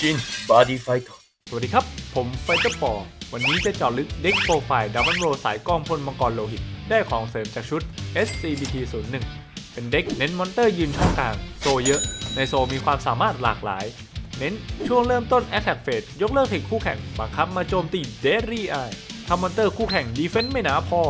ชินบอดี้ไฟต์สวัสดีครับ ผมไฟเตอร์ปอวันนี้จะเจาะลึกเด็กโปรไฟล์ดับเบิลโรสายกองพลมังกรโลหิต ได้ของเสริมจากชุด SCBT 01เป็นเด็กเน้นมอนเตอร์ยืนช่องกลาง โซเยอะ ในโซมีความสามารถหลากหลาย เน้นช่วงเริ่มต้น Attack Phase ยกเลิกเทคคู่แข่ง บังคับมาโจมตี Deadly Eye ทำมอนเตอร์คู่แข่งดีเฟน s ์ไม่หนาพอ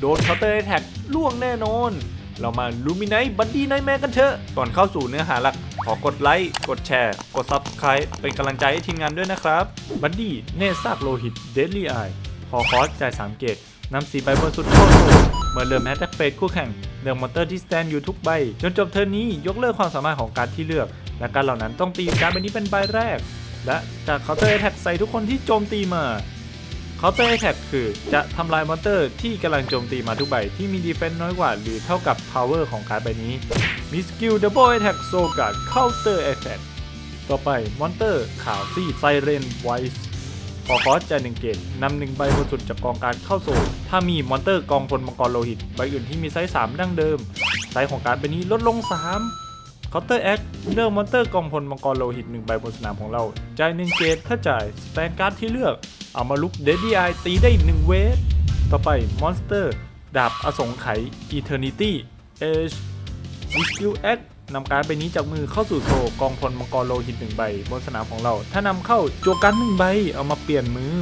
โดนเคาน์เตอร์แท็กล่วงแน่นอน เรามาลูมิไนท์บัดดี้ไนท์แมกันเถอะ ก่อนเข้าสู่เนื้อหาหลัก ขอกดไลค์ กดแชร์ กด Subscribe เป็นกำลังใจให้ทีมงานด้วยนะครับ บัดดี้เนซากโลหิต Deadly Eye พอคอสจ่าย 3 เกตนำสีใบบนสุดเข้าสู่เมื่อเริ่มแฮชแท็กเฟสคู่แข่งเลือกมอนเตอร์ที่สแตนอยู่ทุกใบ จนจบเทิร์นนี้ยกเลิกความสามารถของการที่เลือก และการเหล่านั้นต้องตีการดใบนี้เป็นใบแรก และจากเคาน์เตอร์แท็กใส่ทุกคนที่โจมตีมา เคาน์เตอร์แท็กคือจะทำลายมอนเตอร์ที่กำลังโจมตีมาทุกใบ ที่มีดีเฟน s ์น้อยกว่าหรือเท่ากับ power ของการ์ดใบนี้ มีสกิล double attack โซการ์ด counter attack ต่อไปมอนเตอร์ขาวซีไซเรนไวส์พอคอสจ่ายหนึ่งเกตนำหนึ่งใบบนสุดจากกองการเข้าโซลถ้ามีมอนเตอร์กองพลมังกรโลหิต ใบอื่นที่มีไซส์3ดั้งเดิม ไซส์ของการดใบนี้ลดลง 3 คาน์เตอร์แอคเลือกมอนเตอร์กองพลมังกรโลหิตหนึ่งใบบนสนามของเรา จ่ายหนึ่งเกตถ้าจ่ายสแตนการ์ดที่เลือก เอามาลุกเดดดี้ไอตีได้หนึ่งเวท ต่อไปมอนสเตอร์ ดาบอสงไขย Eternity Age มีสกิลแอคนำการ์ดใบนี้จากมือเข้าสู่โซกองพลมังกรโลหิตหนึ่งใบ บนสนามของเรา ถ้านำเข้าจัวการดหนึ่งใบเอามาเปลี่ยนมือ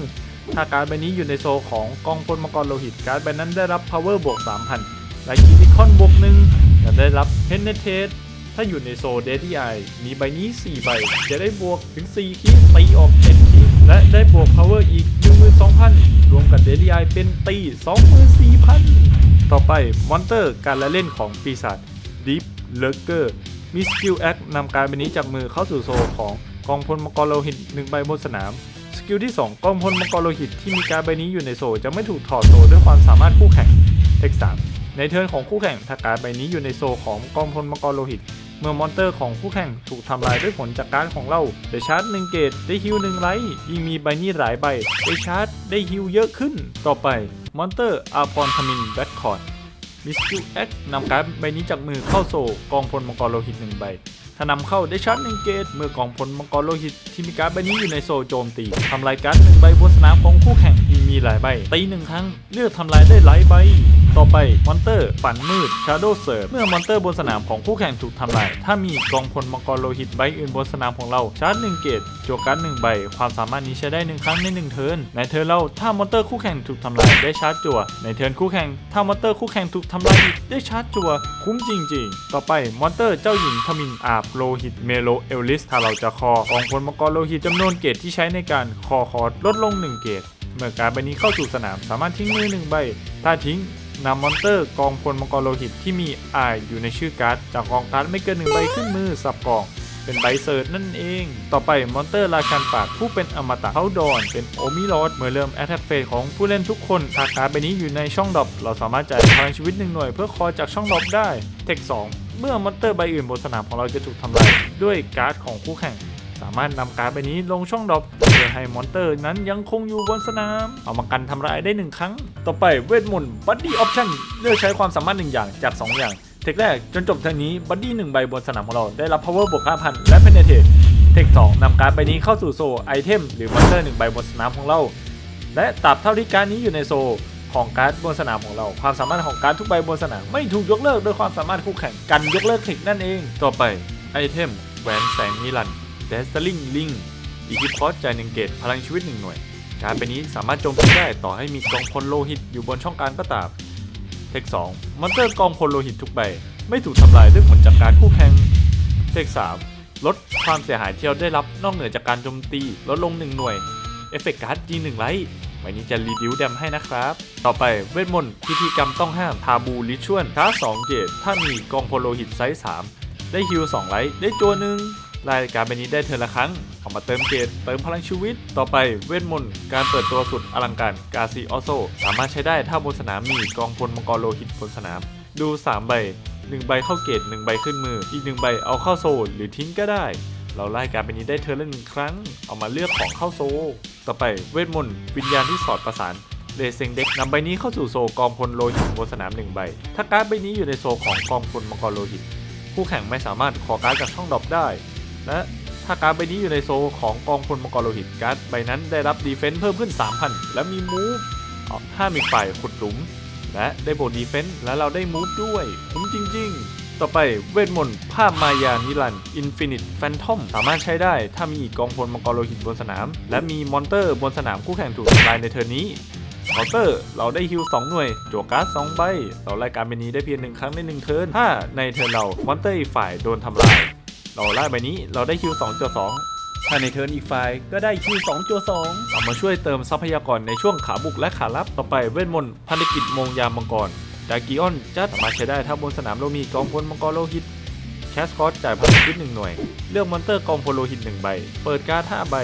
ถ้าการดใบนี้อยู่ในโซของกองพลมังกรโลหิตการดใบนั้นได้รับ power บวก3,000และคิติคอนบวกหนึ่งและได้รับ penetrate ถ้าอยู่ในโซเดดี้ไอมีใบนี้ 4 ใบ จะได้บวกถึง 4คีตีออก7คีและได้บวก power อีก 12,000 รวมกับเดดี้ไอเป็นตี 24,000 ต่อไปมอนเตอร์การละเล่นของปีศาจ Deep Lurker มีสกิลแอคนำการใบนี้จากมือเข้าสู่โซของกองพลมังกรโลหิต1ใบบนสนามสกิลที่ 2 กองพลมังกรโลหิตที่มีการใบนี้อยู่ในโซจะไม่ถูกถอดโซด้วยความสามารถคู่แข่งเทค3ในเทิร์นของคู่แข่งถ้าการใบนี้อยู่ในโซของกองพลมังกรโลหิต เมื่อมอนเตอร์ของคู่แข่งถูกทำลายด้วยผลจากการของเราได้ชาร์จ1เกตได้ฮิล1ไลท์ยิ่งมีใบนี้หลายใบได้ชาร์จได้ฮิลเยอะขึ้น ต่อไปมอนเตอร์อาพรทมินแบทคอร์ดมิสกิลแอคนำการ์ดใบนี้จากมือเข้าโซกองพลมังกรโลหิตหนึ่งใบถ้านำเข้าได้ชาร์จหนึ่งเกตเมื่อกองพลมังกรโลหิตที่มีการ์ดใบนี้อยู่ในโซโจมตีทำลายการ์ดหนึ่งใบบนสนามของคู่แข่งที่มีหลายใบตีหนึ่งครั้งเลือกทำลายได้หลายใบ ต่อไปมอนเตอร์ฝันมืด Shadow s e r v เมื่อมอนเตอร์บนสนามของคู่แข่งถูกทำลายถ้ามีกองพลมังกรโลหิตใบอื่นบนสนามของเราชาร์จหนึ่งเกตจัวการ์ดหนึ่งใบ ความสามารถนี้ใช้ได้หนึ่งครั้งในหนึ่งเทิร์นในเทิร์นเราถ้ามอนเตอร์คู่แข่งถูกทำลายได้ชาร์จจั่วในเทิร์นคู่แข่งถ้ามอนเตอร์คู่แข่งถูกทำลายอีกได้ชาร์จจั่วคุ้มจริง ๆ ต่อไปมอนเตอร์เจ้าหญิงทมินอาบโลหิตเมโลเอลลิสถ้าเราจะคอกองพลมังกรโลหิตจำนวนเกตที่ใช้ในการคอคอร์ดลดลงหนึ่งเกตเมื่อการใบนี้เข้าสู่สนามสามารถทิ้งมือหนึ่งใบ ถ้าทิ้ง นำมอนเตอร์กองพลมังกรโลหิตที่มีอายอยู่ในชื่อการ์ดจากกองการ์ดไม่เกินหนึ่งใบขึ้นมือสับกอง เป็นใบเซิร์ชนั่นเอง ต่อไปมอนเตอร์ราชันปากผู้เป็นอมตะเขาดอนเป็นโอมิลอดเมื่อเริ่มแอตแทกเฟสของผู้เล่นทุกคนถ้าการ์ดใบนี้อยู่ในช่องดรอปเราสามารถจ่ายพลังชีวิตหนึ่งหน่วยเพื่อคอจากช่องดรอปได้เทค2เมื่อมอนเตอร์ใบอื่นบนสนามของเราจะถูกทำลายด้วยการ์ดของคู่แข่ง สามารถนำการ์ดใบนี้ลงช่องดรอปเพื่อให้มอนเตอร์นั้นยังคงอยู่บนสนาม เอามากันทำลายได้หนึ่งครั้ง ต่อไปเวทมนต์บัดดี้ออปชั่นเลือกใช้ความสามารถหนึ่งอย่างจาก 2 อย่าง เทคแรกจนจบเทิร์นนี้บัดดี้หนึ่งใบบนสนามของเราได้รับ power บวก5,000 และ penetrate เทค2นำการ์ดใบนี้เข้าสู่โซไอเทมหรือมอนเตอร์หนึ่งใบบนสนามของเรา และตราบเท่าที่การดนี้อยู่ในโซของการ์ดบนสนามของเรา ความสามารถของการ์ดทุกใบบนสนามไม่ถูกยกเลิกโดยความสามารถคู่แข่งกันยกเลิกเทคนั่นเอง ต่อไปไอเทมแหวนแสงนิรันดร์ Dazzling Link อีกที่คอสจ่ายหนึ่งเกตพลังชีวิตหนึ่งหน่วย การเป็นนี้สามารถโจมตีได้ต่อให้มีกองพลโลหิตอยู่บนช่องกางก็ตาม เทค 2 มอนเตอร์กองพลโลหิตทุกใบ ไม่ถูกทำลายด้วยผลจากการคู่แข่ง เทค 3 ลดความเสียหายที่เราได้รับนอกเหนือจากการโจมตีลดลง1หน่วย เอฟเฟกต์การ์ด G1 ไลท์ใบนี้จะรีดิวแดมให้นะครับ ต่อไปเวทมนต์พิธีกรรมต้องห้ามทาบูริชวลท้า2เกตถ้ามีกองพลโลหิตไซส์3ได้ฮิล2ไลท์ได้จัวหนึ่ง รายการใบนี้ได้เทอละครั้งเอามาเติมเกตเติมพลังชีวิต ต่อไปเวทมนต์การเปิดตัวสุดอลังการกาซีออโซสามารถใช้ได้ถ้าบนสนามมีกองพลมังกรโลหิตบนสนาม ดู 3 ใบ 1 ใบเข้าเกต 1 ใบขึ้นมือ อีก 1 ใบเอาเข้าโซลหรือทิ้งก็ได้ เราไล่การใบนี้ได้เทอละหนึ่งครั้ง เอามาเลือกของเข้าโซ ต่อไปเวทมนต์วิญญาณที่สอดประสานเลเซงเด็กนำใบนี้เข้าสู่โซกองพลโลหิตบนสนามหนึ่งใบ ถ้าการ์ดใบนี้อยู่ในโซของกองพลมังกรโลหิตคู่แข่งไม่สามารถขอการ์ดจากช่องดรอปได้ และถ้าการ์ดใบนี้อยู่ในโซของกองพลมังกรโลหิตการ์ดใบนั้นได้รับดีเฟนซ์เพิ่มขึ้น 3,000 และมีมูฟห้ามีฝ่ายขุดหลุม และได้โบดีเฟนซ์และเราได้มูฟด้วยคุ้มจริง ๆต่อไปเวทมนต์ภาพมายานิรันอินฟินิตแฟนทอมสามารถใช้ได้ถ้ามีกองพลมังกรโลหิตบนสนาม และมีมอนเตอร์บนสนามคู่แข่งถูกทำลายในเทอร์นนี้เคาน์เตอร์ เราได้ฮิล2หน่วยจั่วการ์ด2ใบเราไล่การใบนี้ได้เพียงหนึ่งครั้งในหนึ่งเทิร์นถ้าในเทิร์นเรามอนเตอร์อีกฝ่ายโดนทำลาย เราไล่ใบนี้เราได้ฮิล2จั่ว2ถ้าในเทิร์นอีกฝ่ายก็ได้ฮิล2จั่ว2เอามาช่วยเติมทรัพยากรในช่วงขาบุกและขารับต่อไปเวทมนต์พันธกิจมงยามมังกรดากิออนจะสามารถใช้ได้ถ้าบนสนามเรามีกองพลมังกรโลหิตแคสคอสจ่ายพลังชีวิตหนึ่งหน่วย เลือกมอนเตอร์กองโพโลหิตหนึ่งใบ เปิดการ์ดห้าใบ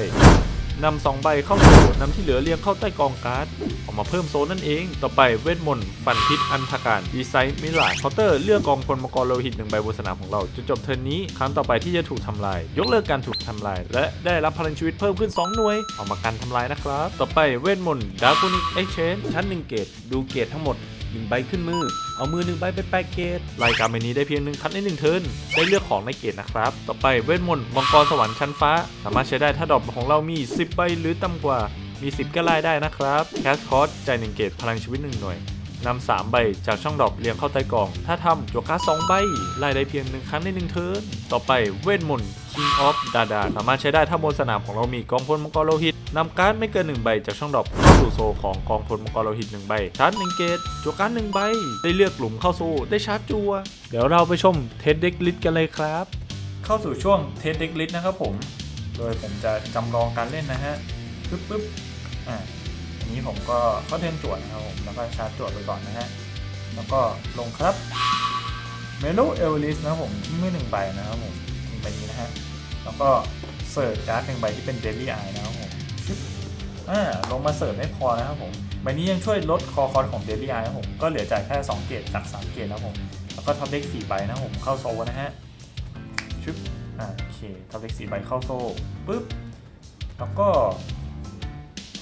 นำสองใบเข้าโซนำที่เหลือเรียงเข้าใต้กองการ์ดออกมาเพิ่มโซนนั่นเอง ต่อไปเวทมนต์ฟันพิษอันธการดีไซน์มิลาเคาน์เตอร์เลือกกองพลมังกรโลหิตหนึ่งใบบนสนามของเราจนจบเทิร์นนี้ครั้งต่อไปที่จะถูกทำลาย ยกเลิกการถูกทำลาย และได้รับพลังชีวิตเพิ่มขึ้น 2 หน่วย ออกมากันทำลายนะครับ ต่อไปเวทมนต์ดาร์กนิกเอ็กชนชั้น1เกตดูเกตทั้งหมด หนึ่งใบขึ้นมือ เอามือหนึ่งใบไปแปะเกตรายการใบนี้ได้เพียงหนึ่งคัดในหนึ่งเทิร์นได้เลือกของในเกตนะครับ ต่อไปเวทมนต์มังกรสวรรค์ชั้นฟ้า สามารถใช้ได้ถ้าดอกของเรามี 10 ใบหรือต่ำกว่ามี 10 ก็ไล่ได้นะครับแคสคอร์สจ่ายหนึ่งเกตพลังชีวิตหนึ่งหน่วย นำสามใบจากช่องดรอปเรียงเข้าใต้กล่อง ถ้าทำจั่วการ์ดสองใบไล่ได้เพียงหนึ่งครั้งในหนึ่งเทิร์นต่อไปเวทมนต์ King of Dada สามารถใช้ได้ถ้าบนสนามของเรามีกองพลมังกรโลหิตนำการ์ดไม่เกินหนึ่งใบจากช่องดรอปเข้าสู่โซของกองพลมังกรโลหิตหนึ่งใบชาร์จหนึ่งเกตจั่วการ์ดหนึ่งใบ ได้เลือกกลุ่มเข้าโซลได้ชาร์จจัวเดี๋ยวเราไปชมเทสเด็กลิสกันเลยครับ เข้าสู่ช่วงเทสเด็กลิสนะครับผม โดยผมจะจำลองการเล่นนะฮะปึ๊บปึ๊บอ่า นี้ผมก็เข้าเทินจวดนะครับผมแล้วก็ชาร์จจวดไปก่อนนะฮะแล้วก็ลงครับเมโลเอลลิสนะครับผมไมือหนึ่งใบนะครับผมทิ้งใบนี้นะฮะแล้วก็เสิร์ฟการ์ดหนึ่งใบที่เป็นเดลี่ไอนะครับผมอ่าลงมาเสิร์ฟไม่พอนะครับผมใบนี้ยังช่วยลดคอคอนของเดลี่ไอนะครับผมก็เหลือจ่ายแค่2เกตจาก3เกตนะครับผมแล้วก็ท็อปเด็ก4ใบนะครับผมเข้าโซนะฮะชึบอ่าโอเคท็อปเด็ก4ใบเข้าโซปุ๊บแล้วก็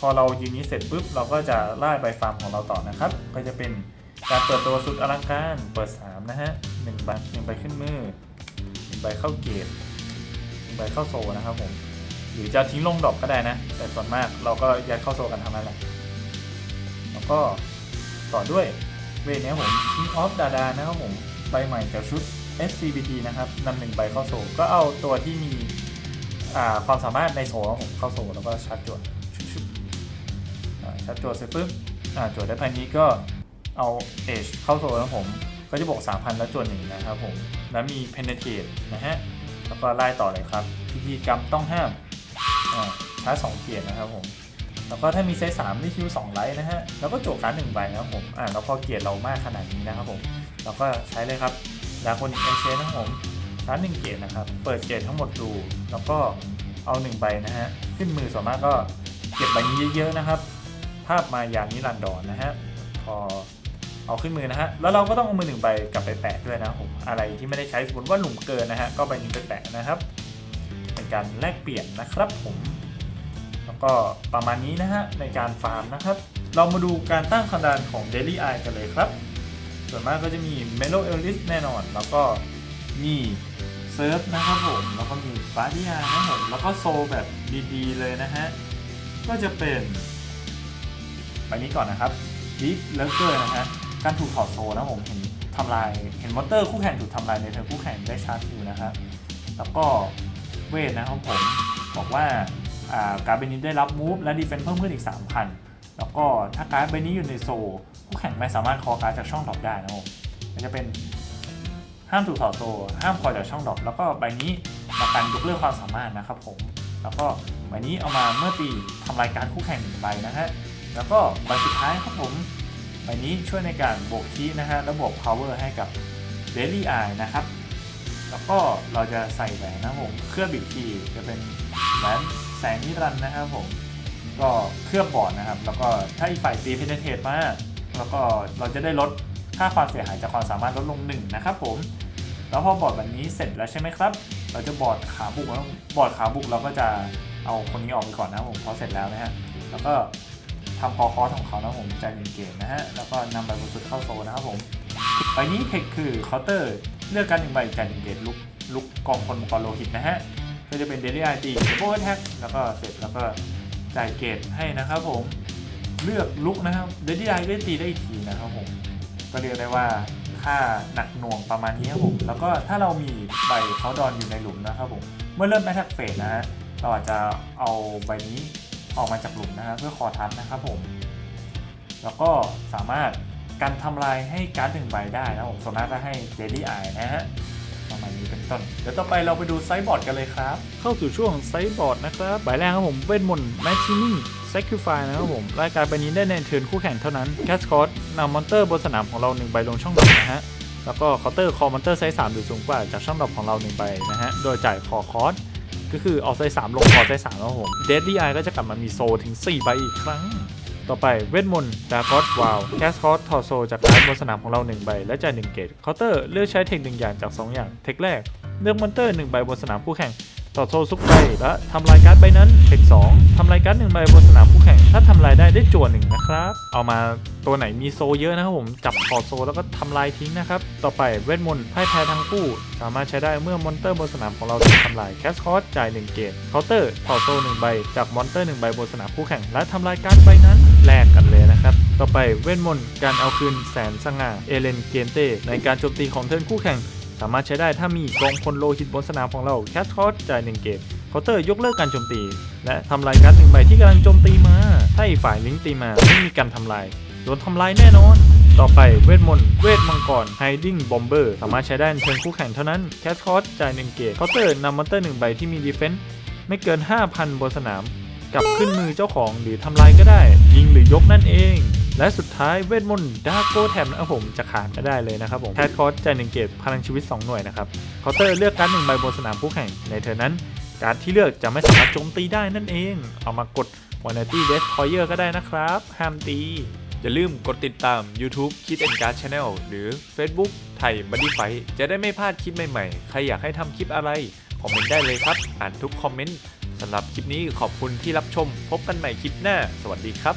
พอเรายืนนี้เสร็จปุ๊บเราก็จะไล่ใบฟาร์มของเราต่อนะครับ ก็จะเป็นการเปิดตัวสุดอลังการ เปิด 3 นะฮะหนึ่งใบหนึ่งใบขึ้นมือหนึ่งใบเข้าเกตหนึ่งใบเข้าโซนะครับผม หรือจะทิ้งลงดอกก็ได้นะ แต่ส่วนมากเราก็ยัดเข้าโซกันทั้งนั้นแหละ แล้วก็ต่อด้วยเวทเนี้ยผม King of Dada นะครับผม ใบใหม่จากชุด SCBT นะครับนำหนึ่งใบเข้าโซก็เอาตัวที่มีความสามารถในโซของผมเข้าโซแล้วก็ชาร์จจวด ๆอ่าชัดโจเสร็จปุ๊บจได้ภายนี้ก็เอาเอชเข้าโซนนะผม ก็จะบวก3,000 แล้วจทย์หนึ่งนะครับผม แล้วมี penetrate นะฮะ แล้วก็ไล่ต่อเลยครับพิธีกรรมต้องห้ามอ่าชาร์จสองเกียร์นะครับผม แล้วก็ถ้ามีไซส์3ได้คิว2ไลท์นะฮะ แล้วก็จทย์การหนึ่งใบนะครับผม อ่าแล้วพอเกียร์เรามากขนาดนี้นะครับผม เราก็ใช้เลยครับดาคนิกเอเชนนะครับผมชาร์จหนึ่งเกียร์นะครับ เปิดเกียร์ทั้งหมดดู แล้วก็เอาหนึ่งใบนะฮะ ขึ้นมือส่วนมากก็เก็บใบนี้เยอะๆนะครับาพมายานิรันดรนนะฮะพอเอาขึ้นมือนะฮะ แล้วเราก็ต้องเอามือหนึ่งใบกลับไปแปะด้วยนะผมอะไรที่ไม่ได้ใช้สมมติว่าหลุมเกินนะฮะ ก็ใบนี้ไปแปะนะครับ เป็นการแลกเปลี่ยนนะครับผม แล้วก็ประมาณนี้นะฮะในการฟาร์มนะครับ เรามาดูการตั้งคะแนนของ Daily Eye กันเลยครับ ส่วนมากก็จะมี Melo Ellis แน่นอน แล้วก็มีเซิร์ฟนะครับผม แล้วก็มีบาดิอานะครับผม แล้วก็โซแบบดีๆเลยนะฮะ ก็จะเป็น ใบนี้ก่อนนะครับ Deep l u g e r นะฮะการถูกถอดโซลนะผมเห็นทำลายเห็นมอเตอร์คู่แข่งถูกทำลายในเทิร์นคู่แข่งได้ชาร์จอยู่นะครับแล้วก็เวทนะครับผมบอกว่าการ์ดใบนี้ได้รับมูฟและดีเฟนซ์เพิ่มขึ้นอีก 3,000 แล้วก็ถ้าการ์ดใบนี้อยู่ในโซลคู่แข่งไม่สามารถคอการ์ดจากช่องดรอปได้นะครับผมมันจะเป็นห้ามถูกถอดโซลห้ามคอจากช่องดรอปแล้วก็ใบนี้มากันยกเลิกความสามารถนะครับผม แล้วก็ใบนี้เอามาเมื่อตีทำลายการคู่แข่งหนึ่งใบนะฮะ แล้วก็ใบสุดท้ายครับผมใบนี้ช่วยในการบวกคีย์นะฮะและบวก power ให้กับ daily eye นะครับ แล้วก็เราจะใส่แหวนนะผมเคลือบอีกทีจะเป็นแหวนแสงนิรันดร์นะครับผมก็เคลือบบอร์ดนะครับ แล้วก็ถ้าอีกฝ่ายตีเพนเทตมาแล้วก็เราจะได้ลดค่าความเสียหายจากความสามารถลดลงหนึ่งนะครับผมแล้วพอบอร์ดแบบนี้เสร็จแล้วใช่ไหมครับ เราจะบอร์ดขาบุกแล้วบอร์ดขาบุกเราก็จะเอาคนนี้ออกไปก่อนนะผมพอเสร็จแล้วนะฮะแล้วก็ ทำคอคอสของเขานะผมจ่ายหนึ่งเกมนะฮะ แล้วก็นำใบบนสุดเข้าโซนนะครับผมใบนี้เทคคือเคาน์เตอร์เลือกการหนึ่งใบจ่ายหนึ่งเกตลุกลุกกองพลมังกรโลหิตนะฮะก็จะเป็นเดลี่ไอตีโบแท็กแล้วก็เสร็จแล้วก็จ่ายเกตให้นะครับผมเลือกลุกนะครับเดลี่ไอก็ตีได้อีกทีนะครับผมก็เรียกได้ว่าค่าหนักหน่วงประมาณนี้ครับผม แล้วก็ถ้าเรามีใบเขาดอนอยู่ในหลุมนะครับผม เมื่อเริ่มแอทแทกเฟสนะฮะ เราอาจจะเอาใบนี้ ออกมาจากหลุมนะฮะเพื่อคอทันนะครับผม แล้วก็สามารถกันทำลายให้การ์ดหนึ่งใบได้นะผมส่วนมากก็ให้เดลี่ไอนะฮะประมาณนี้เป็นต้น เดี๋ยวต่อไปเราไปดูไซส์บอร์ดกันเลยครับ เข้าสู่ช่วงไซส์บอร์ดนะครับใบแรกครับผมเวทมนต์แมชชีนิ่ง Sacrifice นะครับผม รายการใบนี้ได้ในเทิร์นคู่แข่งเท่านั้น แคสคอร์สนำมอนเตอร์บนสนามของเรา1ใบลงช่องดรอปนะฮะ แล้วก็เคาน์เตอร์คอมอนเตอร์ไซส์3หรือสูงกว่าจากช่องดรอปของเรา1ใบนะฮะ โดยจ่ายคอคอร์ส ก็คือออกไซส์3ลงคอไซส์3นะครับผมเดดดี้ไอก็จะกลับมามีโซถึง 4 ใบอีกครั้ง ต่อไปเวทมนต์ดาร์คอสวาวแคสคอสทอโซจากการดบนสนามของเรา 1 ใบ และจ่าย1เกตเคาน์เตอร์เลือกใช้เทคหนึ่งอย่างจาก 2 อย่าง เทคแรกเลือกมอนเตอร์1ใบบนสนามคู่แข่ง ต่อโซซุกใบและทำลายการ์ดใบนั้นเทค2ทำลายการ์ดหนึ่งใบบนสนามคู่แข่ง ถ้าทำลายได้ได้จั่วหนึ่งนะครับ เอามาตัวไหนมีโซเยอะนะครับผม จับถอดโซแล้วก็ทำลายทิ้งนะครับ ต่อไปเวทมนต์พ่ายแพ้ทั้งคู่ สามารถใช้ได้เมื่อมอนเตอร์บนสนามของเราถูกทำลายแคสคอร์สจ่าย1เกตเคาน์เตอร์ถอดโซ1ใบจากมอนเตอร์1ใบบนสนามคู่แข่ง และทำลายการ์ดใบนั้นแลกกันเลยนะครับต่อไปเวทมนต์การเอาคืนแสนสง่าเอเลนเกนเต้ในการโจมตีของเทิร์นคู่แข่ง สามารถใช้ได้ถ้ามีกองพลโลหิตบนสนามของเราแคทคอร์สจ่าย1เกตเคาน์เตอร์ยกเลิกการโจมตี และทำลายการ์ดหนึ่งใบที่กำลังโจมตีมา ถ้าอีกฝ่ายลิงตีมาไม่มีการทำลายโดนทำลายแน่นอน ต่อไปเวทมนต์เวทมังกร Hiding Bomber สามารถใช้ได้ในเทิร์นคู่แข่งเท่านั้นแคทคอร์สจ่าย1เกตเคาน์เตอร์นำมอนเตอร์1ใบที่มีดีเฟนส์ไม่เกิน 5,000 บนสนามกลับขึ้นมือเจ้าของหรือทำลายก็ได้ ยิงหรือยกนั่นเอง และสุดท้ายเวทมนต์ดาโกแทมนะครับผมจะขาดไม่ได้เลยนะครับผมแคทคอร์สจ่ายหนึ่งเกตพลังชีวิต 2 หน่วยนะครับเคาน์เตอร์เลือกการหนึ่งใบบนสนามคู่แข่งในเทอร์นั้น การที่เลือกจะไม่สามารถโจมตีได้นั่นเอง เอามากด v a n i t y Destroyer ก็ได้นะครับ ห้ามตี อย่าลืมกดติดตาม YouTube Kid and Card Channel หรือ Facebook ไทย Buddy Fight จะได้ไม่พลาดคลิปใหม่ๆ ใครอยากให้ทำคลิปอะไร คอมเมนต์ได้เลยครับ อ่านทุกคอมเมนต์สำหรับคลิปนี้ขอบคุณที่รับชม พบกันใหม่คลิปหน้า สวัสดีครับ